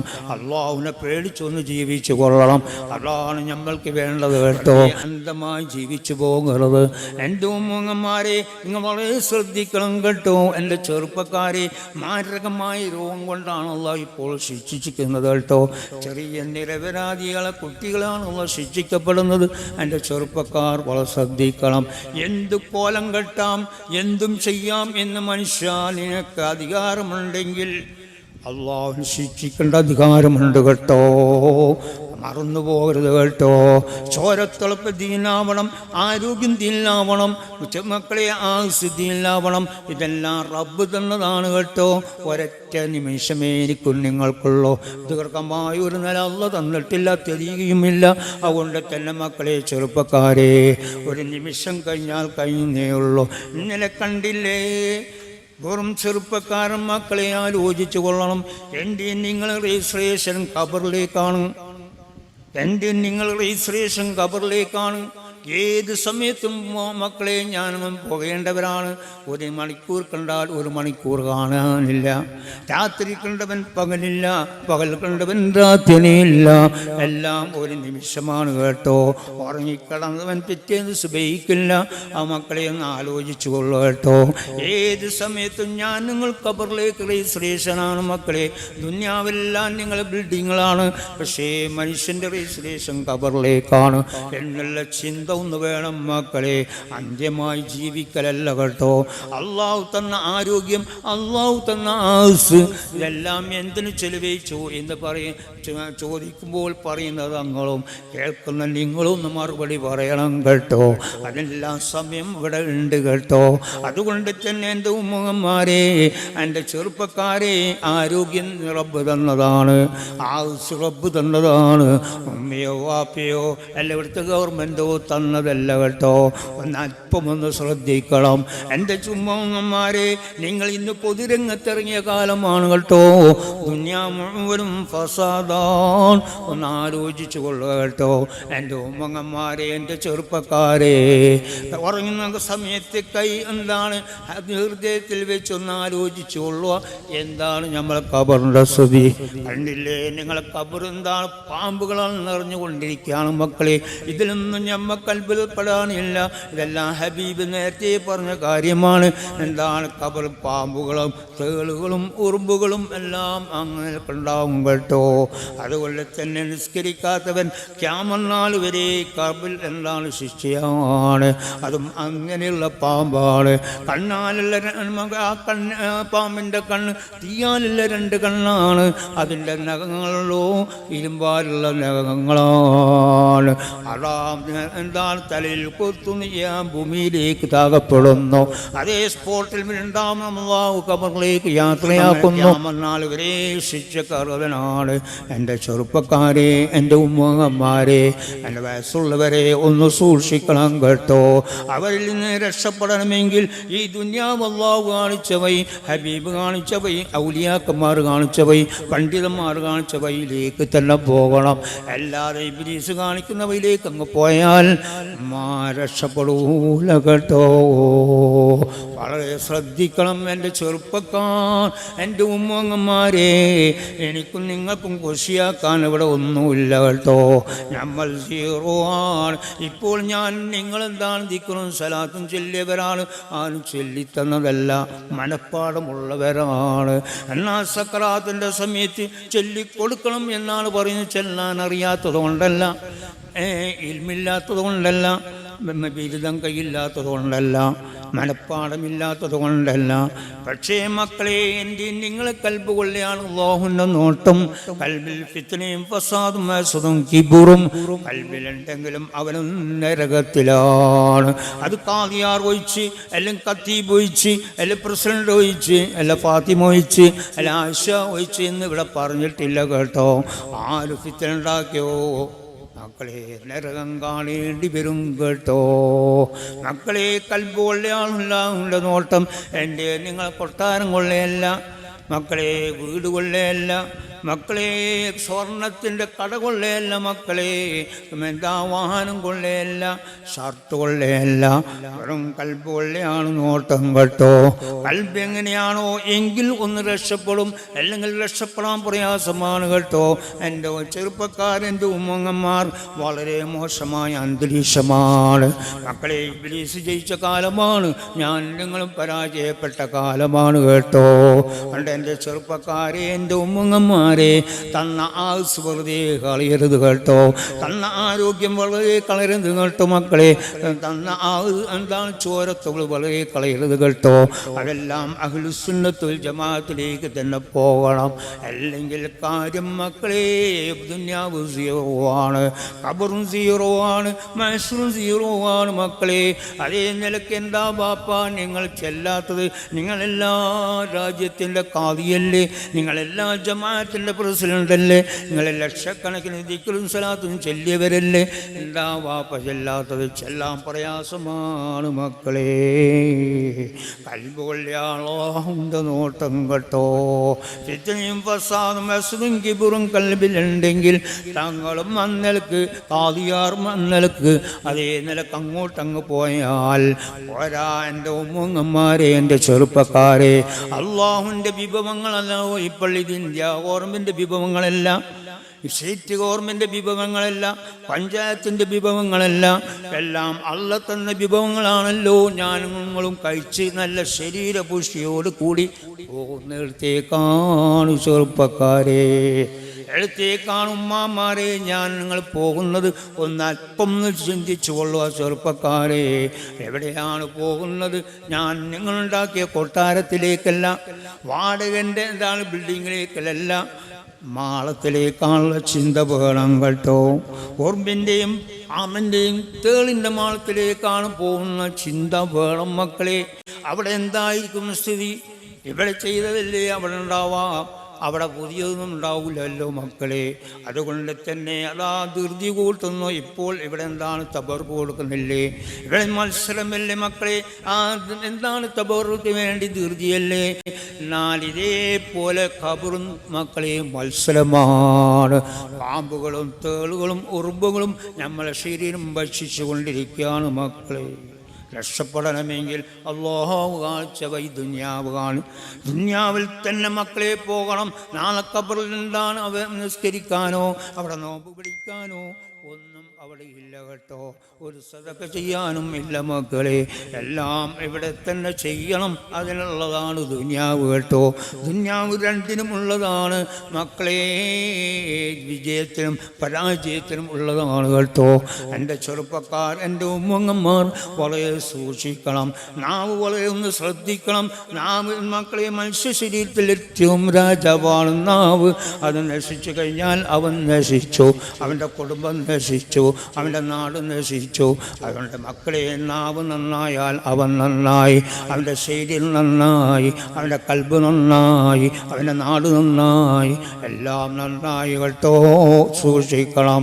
അള്ളാഹുവിനെ പേടിച്ചൊന്ന് ജീവിച്ചു കൊള്ളണം. അള്ളാഹാണ് നമ്മൾക്ക് വേണ്ടത് കേട്ടോ. അന്തമായി ജീവിച്ചു പോകരുത്. എന്റെ ഉമ്മങ്ങന്മാരെ നിങ്ങൾ വളരെ ശ്രദ്ധിക്കണം കേട്ടോ. എന്റെ ചെറുപ്പക്കാരെ മാരകമായ രോഗം കൊണ്ടാണല്ലോ ഇപ്പോൾ ശിക്ഷിച്ചിരിക്കുന്നത് കേട്ടോ. ചെറിയ നിരപരാധികളെ കുട്ടികളാണല്ലോ ശിക്ഷിക്കപ്പെടുന്നത്. എന്റെ ചെറുപ്പക്കാർ വളരെ ശ്രദ്ധിക്കണം. എന്തു കോലം കെട്ടാം എന്തും ചെയ്യാം എന്ന് മനുഷ്യ നിനക്ക് അധികാരമുണ്ടെങ്കിൽ അള്ളാഹു ശിക്ഷിക്കേണ്ട അധികാരമുണ്ട് കേട്ടോ. മറന്നു പോകരുത് കേട്ടോ. ചോരത്തിളപ്പ് ദീനാവണം ആരോഗ്യം ദീനാവണം മക്കളെ ആയുസ് ദീനാവണം ഇതെല്ലാം റബ്ബ് തന്നതാണ് കേട്ടോ. ഒരൊറ്റ നിമിഷമേ എനിക്കും നിങ്ങൾക്കുള്ളൂ. ദീർഘമായ ഒരു നില അല്ല തന്നിട്ടില്ല തെളിയുകയുമില്ല. അതുകൊണ്ട് തന്നെ മക്കളെ ചെറുപ്പക്കാരെ ഒരു നിമിഷം കഴിഞ്ഞാൽ കഴിയുന്നേ ഉള്ളൂ. ഇന്നലെ കണ്ടില്ലേ? വെറും ചെറുപ്പക്കാരൻ മക്കളെ ആലോചിച്ചു കൊള്ളണം. എന്റെ നിങ്ങൾ രജിസ്ട്രേഷൻ കബറിലേക്കാണ് എന്റെ നിങ്ങൾ രജിസ്ട്രേഷൻ കബറിലേക്കാണ് ഏത് സമയത്തും മക്കളെ ഞാനും പോകേണ്ടവരാണ്. ഒരു മണിക്കൂർ കണ്ടാൽ ഒരു മണിക്കൂർ കാണാനില്ല. രാത്രി കണ്ടവൻ പകലില്ല പകൽ കണ്ടവൻ രാത്രിയില്ല എല്ലാം ഒരു നിമിഷമാണ് കേട്ടോ. ഉറങ്ങിക്കടന്നവൻ പിറ്റേന്ന് സുബഹിക്കില്ല. ആ മക്കളെ ഒന്ന് ആലോചിച്ചു കൊള്ളു കേട്ടോ. ഏത് സമയത്തും ഞാൻ നിങ്ങൾ കബറിലേക്ക് രജിസ്ട്രേഷനാണ് മക്കളെ. ദുന്യാവെല്ലാം നിങ്ങൾ ബിൽഡിങ്ങുകളാണ് പക്ഷേ മനുഷ്യന്റെ രജിസ്ട്രേഷൻ കബറിലേക്കാണ് എന്നുള്ള ചിന്ത ഒന്ന് വേണം മക്കളെ. അന്ത്യമായി ജീവിക്കലല്ല കേട്ടോ. അള്ളാഹു തന്ന ആരോഗ്യം അള്ളാഹു തന്ന ആസ് ഇതെല്ലാം എന്തിനു ചെലവഴിച്ചു എന്ന് പറയും ചോദിക്കുമ്പോൾ പറയുന്നത് അങ്ങളും കേൾക്കുന്ന നിങ്ങളും ഒന്ന് മറുപടി പറയണം കേട്ടോ. അതെല്ലാം സമയം ഇവിടെ ഉണ്ട് കേട്ടോ. അതുകൊണ്ട് തന്നെ എന്റെ ഉമ്മമാരെ എന്റെ ചെറുപ്പക്കാരെ ആരോഗ്യം റബ്ബ് തന്നതാണ് ആസ് റബ്ബ് തന്നതാണ്. ഉമ്മയോ വാപ്പയോ അല്ല ഇവിടുത്തെ ഗവൺമെന്റോ തന്നതല്ല കേട്ടോ ഒന്ന് അല്പം ഒന്ന് ശ്രദ്ധിക്കണം. എന്റെ ചുമ്മമാരെ നിങ്ങൾ ഇന്ന് പൊതുരംഗത്തിറങ്ങിയ കാലമാണ് കേട്ടോ. ദുന്യാ മുഴുവനും ഫസാദാൻ. ഒന്ന് ആലോചിച്ചു കൊള്ളുക കേട്ടോ. എന്റെ ഉമ്മങ്ങന്മാരെ എന്റെ ചെറുപ്പക്കാരെ ഉറങ്ങുന്ന സമയത്ത് കൈ എന്താണ് ഹൃദയത്തിൽ വെച്ചൊന്ന് ആലോചിച്ചു കൊള്ളുക. എന്താണ് നമ്മളെ കബറിന്റെ സ്ഥിതി കണ്ടില്ലേ? നിങ്ങളെ കബർ എന്താണ് പാമ്പുകളാണ് നിറഞ്ഞുകൊണ്ടിരിക്കുകയാണ് മക്കളെ. ഇതിലൊന്നും ഞമ്മക്ക് അത്ഭുതപ്പെടാനില്ല ഇതെല്ലാം ഹബീബ് നേരത്തെ പറഞ്ഞ കാര്യമാണ്. എന്താണ് കബർ പാമ്പുകളും തേളുകളും ഉറുമ്പുകളും എല്ലാം അങ്ങനെ ഉണ്ടാവും കേട്ടോ. അതുകൊണ്ട് തന്നെ നിസ്കരിക്കാത്തവൻ ക്യാമനാൾ വരെ കബിൽ എന്താണ് ശിക്ഷയാണ്. അതും അങ്ങനെയുള്ള പാമ്പാണ്. കണ്ണാലുള്ള ആ കണ്ണ് പാമ്പിന്റെ കണ്ണ് തീയാലുള്ള രണ്ട് കണ്ണാണ്. അതിന്റെ നഖങ്ങളോ ഇരുമ്പാലുള്ള നഖങ്ങളാണ്. അതാ എന്താണ് തലയിൽ കൊത്തുനിയാൻ ഭൂമിയിലേക്ക് താകപ്പെടുന്നു. അതേ സ്പോട്ടിൽ രണ്ടാമതാവ് കബറിലേക്ക് യാത്രയാക്കുന്നു. നാൾ വരെ ശിക്ഷക്കാരവനാണ് എന്റെ ചെറുപ്പക്കാരെ എന്റെ ഉമ്മമാരെ എന്റെ വയസ്സുള്ളവരെ ഒന്ന് സൂക്ഷിക്കണം കേട്ടോ. അവരിൽ നിന്ന് രക്ഷപ്പെടണമെങ്കിൽ ഈ ദുന്യാവ് അള്ളാഹു കാണിച്ചവൈ ഹബീബ് കാണിച്ചവൈ ഔലിയാക്കന്മാർ കാണിച്ചവൈ പണ്ഡിതന്മാർ കാണിച്ചവയിലേക്ക് തന്നെ പോകണം. അല്ലാതെ ഇബ്ലീസ് കാണിക്കുന്നവയിലേക്ക് അങ്ങ് പോയാൽ രക്ഷപ്പെടൂല കേട്ടോ വളരെ ശ്രദ്ധിക്കണം എന്റെ ചെറുപ്പക്കാർ എന്റെ ഉമ്മങ്ങന്മാരെ. എനിക്കും നിങ്ങൾക്കും കുശിയാക്കാൻ ഇവിടെ ഒന്നുമില്ല കേട്ടോ. നമ്മൾ സീറോ ആണ്. ഇപ്പോൾ ഞാൻ നിങ്ങളെന്താണ് ദിക്കണം സലാത്തും ചൊല്ലിയവരാണ്. ആരും ചൊല്ലിത്തന്നതല്ല. മനഃപ്പാടമുള്ളവരാണ്. എന്നാൽ സക്രാത്തിന്റെ സമയത്ത് ചൊല്ലിക്കൊടുക്കണം എന്നാണ് പറയുന്നത്. ചെല്ലാൻ അറിയാത്തത് കൊണ്ടല്ല ഏ, ഇൽമില്ലാത്തത് കൊണ്ടല്ല ബിരുദം കയ്യില്ലാത്തത് കൊണ്ടല്ല മനഃപ്പാടമില്ലാത്തത് കൊണ്ടല്ല പക്ഷേ മക്കളെ എന്റെ നിങ്ങൾ കൽബ് കൊള്ളിയാണ് ലോഹുന്റെ നോട്ടം. കൽബിൽ ഫിത്തനയും ഫസാദും അസുതും കിബുറും. കൽബിലുണ്ടെങ്കിലും അവനും നരകത്തിലാണ്. അത് കാതിയാർ ഒഴിച്ച് അല്ലെങ്കിൽ കത്തീബ് ഒഴിച്ച് അല്ലെ പ്രസിഡന്റ് ഒഴിച്ച് അല്ല ഫാത്തിമ ഒഴിച്ച് അല്ല ആശ ഒഴിച്ച് എന്ന് ഇവിടെ പറഞ്ഞിട്ടില്ല കേട്ടോ. ആര് ഫിത്തന ഉണ്ടാക്കിയോ? മക്കളെ നരകം കാണേണ്ടി വരും കേട്ടോ മക്കളെ കൽബ് നോട്ടം എന്റെ നിങ്ങളെ കൊട്ടാരം കൊള്ളയല്ല മക്കളെ വീട് കൊള്ളയല്ല മക്കളെ സ്വർണത്തിന്റെ കട കൊള്ളയല്ല മക്കളെ. എന്താ വാഹനം കൊള്ളയല്ല ഷർട്ട് കൊള്ളയല്ല വെറും കൽബ് കൊള്ളയാണ് നോട്ടം കേട്ടോ. കൽബ് എങ്ങനെയാണോ എങ്കിൽ ഒന്ന് രക്ഷപ്പെടും അല്ലെങ്കിൽ രക്ഷപ്പെടാൻ പ്രയാസമാണ് കേട്ടോ. എന്റെ ചെറുപ്പക്കാരെന്റെ ഉമ്മങ്ങന്മാർ വളരെ മോശമായ അന്തരീക്ഷമാണ്. മക്കളെ ഇബ്ലീസ് ജയിച്ച കാലമാണ് ഞാൻ നിങ്ങളും പരാജയപ്പെട്ട കാലമാണ് കേട്ടോ. അതുകൊണ്ട് എന്റെ ചെറുപ്പക്കാരെ എന്റെ ഉമ്മങ്ങന്മാരെ തന്ന ആയുസ് വെറുതെ കളയരുത് കേട്ടോ. തന്ന ആരോഗ്യം വളരെ കളയരുത് കേട്ടോ മക്കളെ. തന്ന ആ എന്താണ് ചോരത്തുകൾ വളരെ കളയരുത് കേട്ടോ. അതെല്ലാം അഖിലുസുന്നത്തുൽ ജമാഅത്തിലേക്ക് തന്നെ പോകണം. അല്ലെങ്കിൽ കാര്യം മക്കളെ ദുന്യാവ് സീറോ ആണ് കബറും സീറോ ആണ് മനുഷ്യരും സീറോ ആണ് മക്കളെ. അതേ നിലയ്ക്ക് എന്താ ബാപ്പ നിങ്ങൾ ചെല്ലാത്തത്? നിങ്ങളെല്ലാ രാജ്യത്തിന്റെ കാതിയല്ലേ നിങ്ങളെല്ലാ ജമാഅത്തിന്റെ പ്രസിഡന്റല്ലേ നിങ്ങൾ ലക്ഷക്കണക്കിന് ദിക്കലും സലാത്തും ചെല്ലിയവരല്ലേ? എന്താ വാപ്പ ചെല്ലാത്തത് ചെല്ലാൻ പ്രയാസമാണ് മക്കളെ. കൽബുകൊള്ളിയാളോണ്ട് നോട്ടം കേട്ടോ. ചിത്തനയും ഫസാദും വസുതും കിബുറും കൽബിലുണ്ടെങ്കിൽ തങ്ങളും അന്നലക്ക് കാതിയാർ അന്നലക്ക് അതേ നിലയ്ക്ക് അങ്ങോട്ടങ്ങ് പോയാൽ പോരാ എന്റെ ഉമ്മങ്ങന്മാരെ എന്റെ ചെറുപ്പക്കാരെ. അള്ളാഹുവിന്റെ വിഭവങ്ങളല്ലോ ഇപ്പോൾ ഇതിന്റെ ഇന്ത്യ ഗവൺമെന്റ് വിഭവങ്ങളെല്ലാം സ്റ്റേറ്റ് ഗവൺമെന്റ് വിഭവങ്ങളല്ല പഞ്ചായത്തിന്റെ വിഭവങ്ങളല്ല എല്ലാം അള്ള തന്ന വിഭവങ്ങളാണല്ലോ. ഞാനും നിങ്ങളും കഴിച്ച് നല്ല ശരീരപുഷ്ടിയോട് കൂടി പോകുന്നിടത്തേക്കാണ് ചെറുപ്പക്കാരെ. എഴുത്തേക്കാണ് ഉമ്മാമാരെ ഞാൻ നിങ്ങൾ പോകുന്നത് ഒന്ന് അല്പം ഒന്ന് ചിന്തിച്ചു കൊള്ളുക ചെറുപ്പക്കാരെ. എവിടെയാണ് പോകുന്നത്? ഞാൻ നിങ്ങളുണ്ടാക്കിയ കൊട്ടാരത്തിലേക്കല്ല വാടകന്റെ എന്താണ് ബിൽഡിങ്ങിലേക്കല്ല മാളത്തിലേക്കാണുള്ള ചിന്ത വേണം കേട്ടോ. ഓർമ്മിന്റെയും ആമന്റെയും തേളിന്റെ മാളത്തിലേക്കാണ് പോകുന്ന ചിന്ത വേണം മക്കളെ. അവിടെ എന്തായിരിക്കും സ്ഥിതി? ഇവിടെ ചെയ്തതല്ലേ അവിടെ ഉണ്ടാവാം. അവിടെ പുതിയതൊന്നും ഉണ്ടാവില്ലല്ലോ മക്കളെ. അതുകൊണ്ട് തന്നെ അതാ ധൃതി കൂട്ടുന്നു. ഇപ്പോൾ ഇവിടെ എന്താണ് തബർക്ക് കൊടുക്കുന്നില്ലേ? ഇവിടെ മത്സരമല്ലേ മക്കളെ? ആ എന്താണ് തബർക്ക് വേണ്ടി ധൃതിയല്ലേ? എന്നാൽ ഇതേപോലെ ഖബറും മക്കളെ മത്സരമാണ്. പാമ്പുകളും തേളുകളും ഉറുമ്പുകളും നമ്മളെ ശരീരം ഭക്ഷിച്ചു കൊണ്ടിരിക്കുകയാണ് മക്കളെ. രക്ഷപ്പെടണമെങ്കിൽ അള്ളാഹു കാഴ്ച വൈ ദുന്യാവ് കാണും ദുന്യാവിൽ തന്നെ മക്കളെ പോകണം. നാളെ കബറിൽ എന്താണ് അവ നിസ്കരിക്കാനോ അവിടെ നോമ്പ് പിടിക്കാനോ ഒന്നും അവിടെ ഇല്ല കേട്ടോ. ഒരു സതക്ക ചെയ്യാനും ഇല്ല മക്കളെ. എല്ലാം ഇവിടെ തന്നെ ചെയ്യണം. അതിനുള്ളതാണ് ദുന്യാവ് കേട്ടോ. ദുന്യാവ് രണ്ടിനും ഉള്ളതാണ്. മക്കളെ വിജയത്തിനും പരാജയത്തിനും ഉള്ളതാണ് കേട്ടോ. എന്റെ ചെറുപ്പക്കാർ എന്റെ ഉമ്മങ്ങന്മാർ വളരെ സൂക്ഷിക്കണം. നാവ് വളരെ ഒന്ന് ശ്രദ്ധിക്കണം. നാവ് മക്കളെ മനുഷ്യ ശരീരത്തിൽ ഏറ്റവും രാജാവാണ് നാവ്. അത് നശിച്ചു കഴിഞ്ഞാൽ അവൻ നശിച്ചു. അവന്റെ കുടുംബം നശിച്ചു അവന്റെ നാട് നശിച്ചു. അവന്റെ മക്കളെ നാവ് നന്നായാൽ അവൻ നന്നായി അവന്റെ ശരീരം നന്നായി അവന്റെ കൽബ് നന്നായി അവന്റെ നാട് നന്നായി. എല്ലാം നന്നായി കേട്ടോ സൂക്ഷിക്കണം.